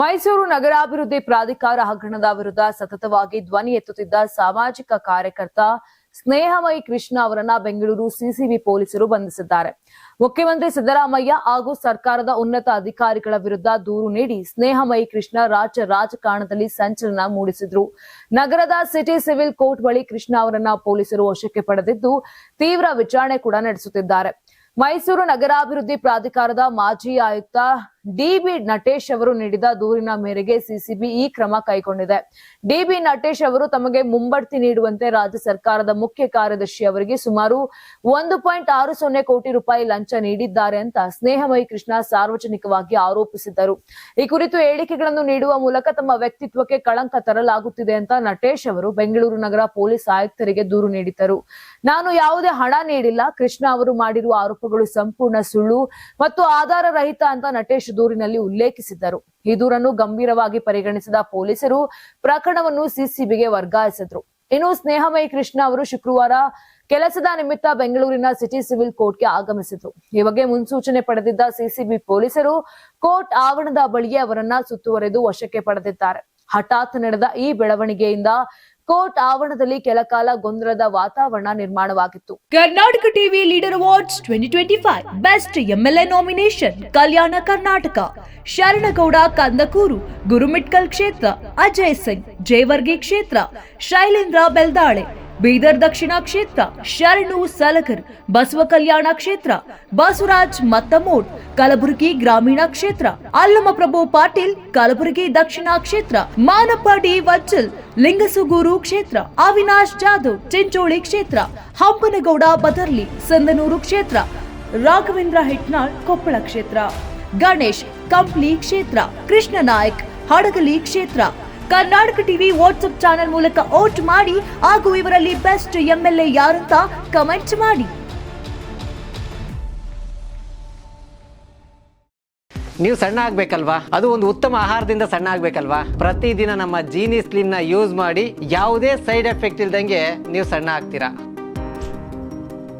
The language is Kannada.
ಮೈಸೂರು ನಗರಾಭಿವೃದ್ಧಿ ಪ್ರಾಧಿಕಾರ ಹಗರಣದ ವಿರುದ್ಧ ಸತತವಾಗಿ ಧ್ವನಿ ಎತ್ತುತ್ತಿದ್ದ ಸಾಮಾಜಿಕ ಕಾರ್ಯಕರ್ತ ಸ್ನೇಹಮಯಿ ಕೃಷ್ಣ ಅವರನ್ನ ಬೆಂಗಳೂರು ಸಿಸಿಬಿ ಪೊಲೀಸರು ಬಂಧಿಸಿದ್ದಾರೆ. ಮುಖ್ಯಮಂತ್ರಿ ಸಿದ್ದರಾಮಯ್ಯ ಹಾಗೂ ಸರ್ಕಾರದ ಉನ್ನತ ಅಧಿಕಾರಿಗಳ ವಿರುದ್ಧ ದೂರು ನೀಡಿ ಸ್ನೇಹಮಯಿ ಕೃಷ್ಣ ರಾಜ್ಯ ರಾಜಕಾರಣದಲ್ಲಿ ಸಂಚಲನ ಮೂಡಿಸಿದ್ರು. ನಗರದ ಸಿಟಿ ಸಿವಿಲ್ ಕೋರ್ಟ್ ಬಳಿ ಕೃಷ್ಣ ಅವರನ್ನ ಪೊಲೀಸರು ವಶಕ್ಕೆ ಪಡೆದಿದ್ದು ತೀವ್ರ ವಿಚಾರಣೆ ಕೂಡ ನಡೆಸುತ್ತಿದ್ದಾರೆ. ಮೈಸೂರು ನಗರಾಭಿವೃದ್ಧಿ ಪ್ರಾಧಿಕಾರದ ಮಾಜಿ ಆಯುಕ್ತ ಡಿಬಿ ನಟೇಶ್ ಅವರು ನೀಡಿದ ದೂರಿನ ಮೇರೆಗೆ ಸಿಸಿಬಿ ಈ ಕ್ರಮ ಕೈಗೊಂಡಿದೆ. ಡಿಬಿ ನಟೇಶ್ ಅವರು ತಮಗೆ ಮುಂಬಡ್ತಿ ನೀಡುವಂತೆ ರಾಜ್ಯ ಸರ್ಕಾರದ ಮುಖ್ಯ ಕಾರ್ಯದರ್ಶಿ ಅವರಿಗೆ ಸುಮಾರು ಒಂದು ಪಾಯಿಂಟ್ ಆರು ಸೊನ್ನೆ ಕೋಟಿ ರೂಪಾಯಿ ಲಂಚ ನೀಡಿದ್ದಾರೆ ಅಂತ ಸ್ನೇಹಮಯಿ ಕೃಷ್ಣ ಸಾರ್ವಜನಿಕವಾಗಿ ಆರೋಪಿಸಿದ್ದರು. ಈ ಕುರಿತು ಹೇಳಿಕೆಗಳನ್ನು ನೀಡುವ ಮೂಲಕ ತಮ್ಮ ವ್ಯಕ್ತಿತ್ವಕ್ಕೆ ಕಳಂಕ ತರಲಾಗುತ್ತಿದೆ ಅಂತ ನಟೇಶ್ ಅವರು ಬೆಂಗಳೂರು ನಗರ ಪೊಲೀಸ್ ಆಯುಕ್ತರಿಗೆ ದೂರು ನೀಡಿದ್ದರು. ನಾನು ಯಾವುದೇ ಹಣ ನೀಡಿಲ್ಲ, ಕೃಷ್ಣ ಅವರು ಮಾಡಿರುವ ಆರೋಪಗಳು ಸಂಪೂರ್ಣ ಸುಳ್ಳು ಮತ್ತು ಆಧಾರ ರಹಿತ ಅಂತ ನಟೇಶ್ ದೂರಿನಲ್ಲಿ ಉಲ್ಲೇಖಿಸಿದ್ದರು. ಈ ದೂರನ್ನು ಗಂಭೀರವಾಗಿ ಪರಿಗಣಿಸಿದ ಪೊಲೀಸರು ಪ್ರಕರಣವನ್ನು ಸಿಸಿಬಿಗೆ ವರ್ಗಾಯಿಸಿದ್ರು. ಇನ್ನು ಸ್ನೇಹಮಯಿ ಕೃಷ್ಣ ಅವರು ಶುಕ್ರವಾರ ಕೆಲಸದ ನಿಮಿತ್ತ ಬೆಂಗಳೂರಿನ ಸಿಟಿ ಸಿವಿಲ್ ಕೋರ್ಟ್ಗೆ ಆಗಮಿಸಿದ್ರು. ಈ ಬಗ್ಗೆ ಮುನ್ಸೂಚನೆ ಪಡೆದಿದ್ದ ಸಿಸಿಬಿ ಪೊಲೀಸರು ಕೋರ್ಟ್ ಆವರಣದ ಬಳಿಯೇ ಅವರನ್ನ ಸುತ್ತುವರೆದು ವಶಕ್ಕೆ ಪಡೆದಿದ್ದಾರೆ. ಹಠಾತ್ ನಡೆದ ಈ ಬೆಳವಣಿಗೆಯಿಂದ ಕೋರ್ಟ್ ಆವರಣದಲ್ಲಿ ಕೆಲಕಾಲ ಗೊಂದಲದ ವಾತಾವರಣ ನಿರ್ಮಾಣವಾಗಿತ್ತು. Karnataka TV leader awards twenty twenty five best MLA nomination Kalyana Karnataka. Sharanagouda, Kandakur, Gurmitkal ಕ್ಷೇತ್ರ, ಅಜಯ್ ಸಿಂಗ್ ಜೇವರ್ಗಿ ಕ್ಷೇತ್ರ, ಶೈಲೇಂದ್ರ ಬೆಲ್ದಾಳೆ ಬೀದರ್ ದಕ್ಷಿಣ ಕ್ಷೇತ್ರ, ಶರಣು ಸಲಕರ್, ಬಸವ ಕಲ್ಯಾಣ ಕ್ಷೇತ್ರ, ಬಸವರಾಜ್ ಮತ್ತಮೋಟ್ ಕಲಬುರಗಿ ಗ್ರಾಮೀಣ ಕ್ಷೇತ್ರ ಅಲ್ಲಮಪ್ರಭು ಪಾಟೀಲ್, ಕಲಬುರಗಿ ದಕ್ಷಿಣ ಕ್ಷೇತ್ರ, ಮಾನಪ್ಪ ಡಿ ವಜ್ಜಲ್, ಲಿಂಗಸುಗೂರು ಕ್ಷೇತ್ರ, ಅವಿನಾಶ್ ಜಾಧವ್, ಚಿಂಚೋಳಿ ಕ್ಷೇತ್ರ, ಹಂಪನಗೌಡ ಬದರ್ಲಿ, ಸಂದನೂರು ಕ್ಷೇತ್ರ, ರಾಘವೇಂದ್ರ ಹೆಟ್ನಾಳ್ ಕೊಪ್ಪಳ ಕ್ಷೇತ್ರ, ಗಣೇಶ್, ಕಂಪ್ಲಿ ಕ್ಷೇತ್ರ ಕೃಷ್ಣ ನಾಯಕ್ ಹಡಗಲಿ ಕ್ಷೇತ್ರ ಕರ್ನಾಟಕ ಟಿವಿ ವಾಟ್ಸ್ಆಪ್ ಚಾನೆಲ್ ಮೂಲಕ ವೋಟ್ ಮಾಡಿ ಹಾಗೂ ಇವರಲ್ಲಿ ಬೆಸ್ಟ್ ಎಂಎಲ್ಎ ಯಾರಂತ ಕಮೆಂಟ್ ಮಾಡಿ. ನೀವು ಸಣ್ಣ ಆಗ್ಬೇಕಲ್ವಾ? ಅದು ಒಂದು ಉತ್ತಮ ಆಹಾರದಿಂದ ಸಣ್ಣ ಆಗ್ಬೇಕಲ್ವಾ? ಪ್ರತಿದಿನ ನಮ್ಮ ಜೀನಿ ಸ್ಲಿಮ್ನ ಯೂಸ್ ಮಾಡಿ ಯಾವುದೇ ಸೈಡ್ ಎಫೆಕ್ಟ್ ಇಲ್ದಂಗೆ ನೀವು ಸಣ್ಣ ಆಗ್ತೀರಾ?